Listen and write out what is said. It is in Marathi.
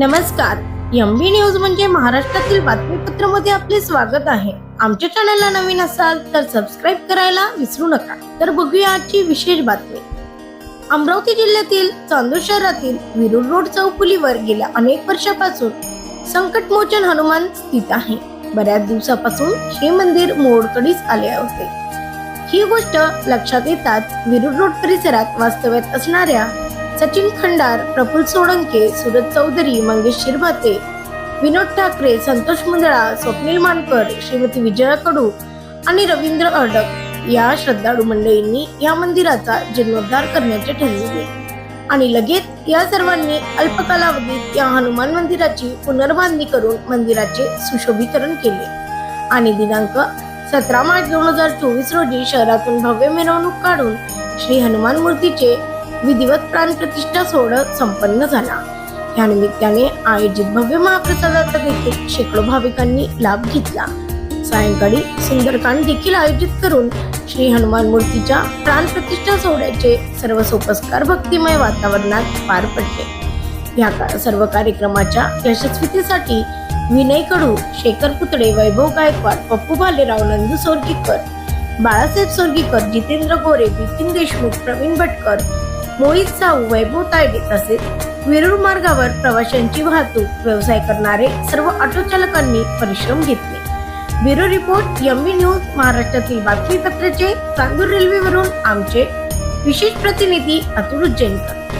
नमस्कार. एमबी न्यूज म्हणजे महाराष्ट्रातील बातमीपत्रमध्ये आपले स्वागत आहे. आमच्या चॅनलला नवीन असाल तर सबस्क्राईब करायला विसरू नका. तर बघूया आजची विशेष बातमी. अमरावती जिल्ह्यातील चांदूर शहरातील विरुड रोड चौफुलीवर गेल्या अनेक वर्षापासून संकटमोचन हनुमान स्थित आहे. बऱ्याच दिवसापासून हे मंदिर मोडकळीस आले होते. ही गोष्ट लक्षात येताच विरुड रोड परिसरात वास्तव्यात असणाऱ्या सचिन खंडार प्रफुल सोळंके सुरज चौधरी मंगेश शिरभाते विनोद ठाकरे संतोष मुंदळा स्वप्नील मानकर श्रीमती विजया कडू आणि रवींद्र अडक या श्रद्धाळू मंडळींनी या मंदिराचा जीर्णोद्धार करण्याचे ठरविले. आणि लगेच या सर्वांनी अल्प कालावधीत या हनुमान मंदिराची पुनर्बांधणी करून मंदिराचे सुशोभीकरण केले. आणि दिनांक सतरा मार्च दोन हजार चोवीस रोजी शहरातून भव्य मिरवणूक काढून श्री हनुमान मूर्तीचे विधिवत प्राण प्रतिष्ठा सोहळा संपन्न झाला. या निमित्ताने आयोजित भव्य महाप्रसादाचा देखील शेकडो भाविकांनी लाभ घेतला. सायंकाळी सुंदरकांड देखील आयोजित करून श्री हनुमान मूर्तीच्या प्राण प्रतिष्ठा सोहळ्याचे सर्व सोपस्कार भक्तिमय वातावरणात पार पडले. या सर्व कार्यक्रमाच्या यशस्वीतेसाठी विनय कडू शेखर पुतळे वैभव गायकवाड पप्पू भालेराव नंदू सोरगीकर बाळासाहेब सोरगीकर जितेंद्र गोरे बिपिन देशमुख प्रवीण भटकर मोहितचा साहू वैभव तायडे तसेच विरुळ मार्गावर प्रवाशांची वाहतूक व्यवसाय करणारे सर्व ऑटो चालकांनी परिश्रम घेतले. ब्युरो रिपोर्ट यम्मी न्यूज महाराष्ट्रातील बातमीपत्राचे चांदूर रेल्वेवरून आमचे विशेष प्रतिनिधी अतुल उज्जैनकर.